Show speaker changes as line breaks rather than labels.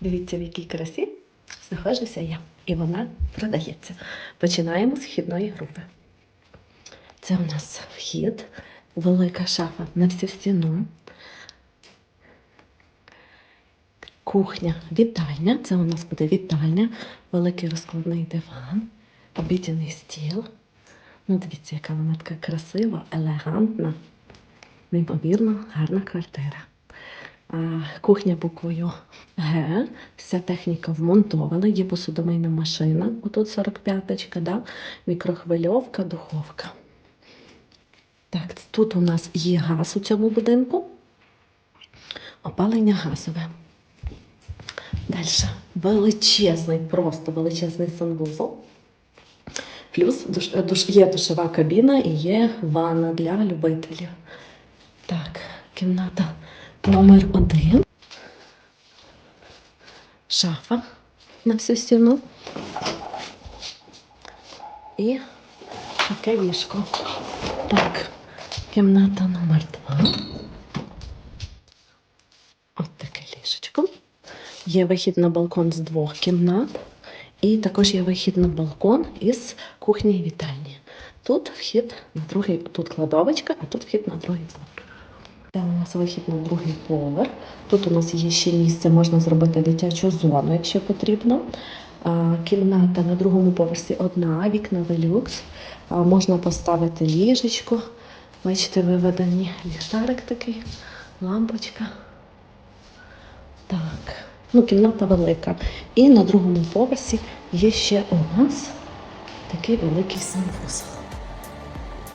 Дивіться, в якій красі знаходжуся я. І вона продається. Починаємо з вхідної групи. Це у нас вхід, велика шафа на всю стіну. Кухня, вітальня. Це у нас буде вітальня, великий розкладний диван, обідяний стіл. Ну, дивіться, яка вона така красива, елегантна, неймовірно гарна квартира. Кухня буквою Г. Вся техніка вмонтована, є посудомийна машина, отут 45-ка, да? мікрохвильовка, духовка. Так, тут у нас є газ у цьому будинку. Опалення газове. Далі. Величезний, просто величезний санвузол. Плюс душ, душ, є душова кабіна і є ванна для любителів. Так, кімната номер один. Шафа на всю стіну. І таке ліжко. Так, кімната номер два. От таке ліжечко. Є вихід на балкон з двох кімнат. І також є вихід на балкон із кухні і вітальні. Тут вхід на другий, тут кладовочка, а тут вхід на другий поверх. Це у нас вихід на другий поверх. Тут у нас є ще місце, можна зробити дитячу зону, якщо потрібно. Кімната на другому поверсі одна, вікна велюкс. Можна поставити ліжечко. Бачите, виведені ліхтарик такий, лампочка. Так, ну кімната велика. І на другому поверсі є ще у нас такий великий санвузол.